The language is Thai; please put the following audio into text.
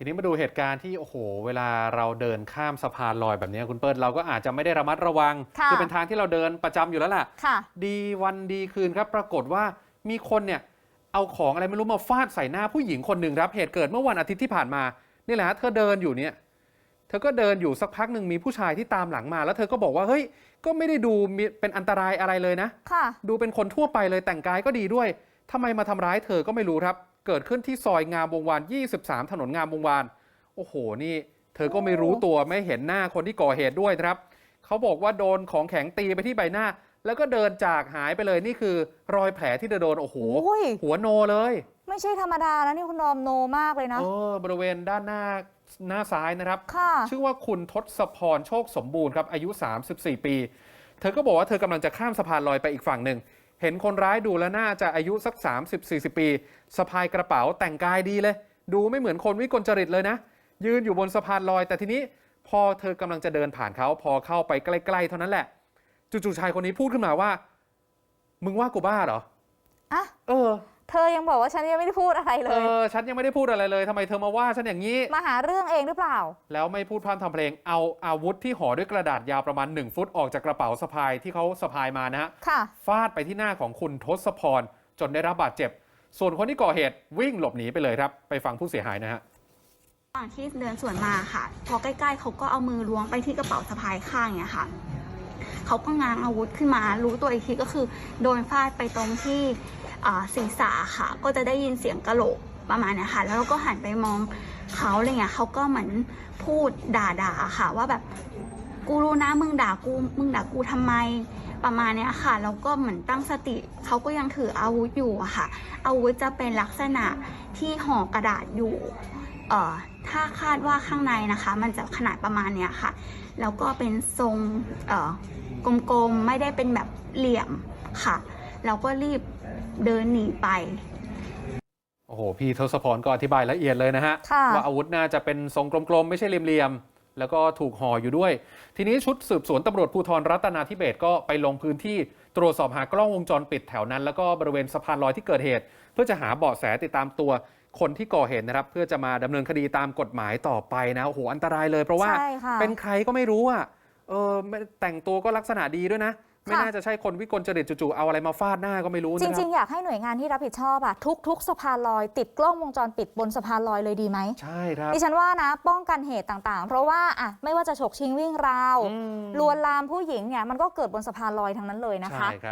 ทีนี้มาดูเหตุการณ์ที่โอ้โห เวลาเราเดินข้ามสะพานลอยแบบนี้คุณเปิ้ลเราก็อาจจะไม่ได้ระมัดระวังค่ะอเป็นทางที่เราเดินประจำอยู่แล้วล่ะค่ะดีวันดีคืนครับ ปรากฏว่ามีคนเนี่ยเอาของอะไรไม่รู้มาฟาดใส่หน้าผู้หญิงคนหนึ่งครับ เหตุเกิดเมื่อวันอาทิตย์ที่ผ่านมานี่แหละฮะเธอเดินอยู่เนี่ย เธอก็เดินอยู่สักพักหนึ่งมีผู้ชายที่ตามหลังมา แล้วเธอก็บอกว่าเฮ้ยก็ไม่ได้ดูมีเป็นอันตรายอะไรเลยนะค่ะดูเป็นคนทั่วไปเลยแต่งกายก็ดีด้วยทำไมมาทำร้ายเธอก็ไม่รู้ครับ เกิดขึ้นที่ซอยงามวงวาน 23 ถนนงามวงวาน โอ้โห นี่ เธอก็ไม่รู้ตัวไม่เห็นหน้าคนที่ก่อเหตุด้วยนะครับ เขาบอกว่าโดนของแข็งตีไปที่ใบหน้า แล้วก็เดินจากหายไปเลยนี่คือ รอยแผลที่เธอโดน โอ้โห โอ้ย หัวโนเลย ไม่ใช่ธรรมดาแล้วนี่คุณดอมโนมากเลยนะ เออบริเวณด้านหน้าหน้าซ้ายนะครับ ค่ะ ชื่อว่าคุณทศพรโชคสมบูรณ์ครับอายุ 34 ปี เธอก็บอกว่าเธอกำลังจะข้ามสะพานลอยไปอีกฝั่งหนึ่ง เห็นคนร้ายดูแล้วน่าจะอายุสัก 30-40 ปีสะพายกระเป๋าแต่งกายดีเลย ดูไม่เหมือนคนวิกลจริตเลยนะ ยืนอยู่บนสะพานลอย แต่ทีนี้พอเธอกำลังจะเดินผ่านเขาพอเข้าไปใกล้ๆเท่านั้นแหละจู่ๆชายคนนี้พูดขึ้นมาว่า มึงว่ากูบ้าเหรออะเออ เธอยังบอกว่าฉันยังไม่ได้พูดอะไรเลเอย อ ฉันยังไม่ได้พูดอะไรเลยทำไมเธอมาว่าฉันอย่างนี้ มาหาเรื่องเองหรือเปล่า แล้วไม่พูดพร่ำทำเพลง เอาอาวุธที่ห่อด้วยกระดาษยาวประมาณ 1 ฟุตออกจากกระเป๋าสะพายที่เขาสะพายมานะฮะ ค่ะ ฟาดไปที่หน้าของคุณทศพร จนได้รับบาดเจ็บ ส่วนคนที่ก่อเหตุวิ่งหลบหนีไปเลยครับ ไปฟังผู้เสียหายนะฮะ ระหว่างที่เดินสวนมาค่ะ พอใกล้ๆเขาก็เอามือล้วงไปที่กระเป๋าสะพายข้างเนี่ยค่ะ เขาก็ง้างอาวุธขึ้นมา รู้ตัวอีกทีก็คือ โดนฟาดไปตรงที่ศีรษะค่ะ ก็จะได้ยินเสียงกระโหลกประมาณนี้ค่ะแล้วเราก็หันไปมองเขาอะไรเงี้ยเขาก็เหมือนพูดด่าๆค่ะ ว่าแบบกูรู้นะมึงด่ากูมึงด่ากูทำไมประมาณนี้ค่ะแล้วก็เหมือนตั้งสติเขาก็ยังถืออาวุธอยู่อะค่ะ อาวุธจะเป็นลักษณะที่ห่อกระดาษอยู่ เอ่อถ้าคาดว่าข้างในนะคะ มันจะขนาดประมาณเนี้ยค่ะ แล้วก็เป็นทรงเอ่อกลมๆ ไม่ได้เป็นแบบเหลี่ยมค่ะแล้วก็รีบเดินหนีไป โอ้โห พี่ทศพรก็อธิบายละเอียดเลยนะฮะ ค่ะ ว่าอาวุธน่าจะเป็นทรงกลมๆ ไม่ใช่เหลี่ยมๆ แล้วก็ถูกห่ออยู่ด้วย ทีนี้ชุดสืบสวนตำรวจภูธรรัตนาธิเบศก็ไปลงพื้นที่ตรวจสอบหากล้องวงจรปิดแถวนั้น แล้วก็บริเวณสะพานลอยที่เกิดเหตุ เพื่อจะหาเบาะแสติดตามตัวคนที่ก่อเหตุนะครับ เพื่อจะมาดำเนินคดีตามกฎหมายต่อไปนะโอ้โหอันตรายเลย เพราะว่าใช่ค่ะเป็นใครก็ไม่รู้อะเออไม่แต่งตัวก็ลักษณะดีด้วยนะ ไม่ค่ะน่าจะใช่คนวิกลจริตจู่ๆเอาอะไรมาฟาดหน้าก็ไม่รู้จนะคริรับงๆ อยากให้หน่วยงานที่รับผิดชอบอะทุกทุกสะพานลอยติดกล้องวงจรปิดบนสะพานลอยเลยดีไหมใช่ครับดิฉันว่านะ ป้องกันเหตุต่างๆ เพราะว่าอะไม่ว่าจะฉกชิงวิ่งราวอืมลวนลามผู้หญิงเนี่ยมันก็เกิดบนสะพานลอยทั้งนั้นเลยนะคะใช่ครับ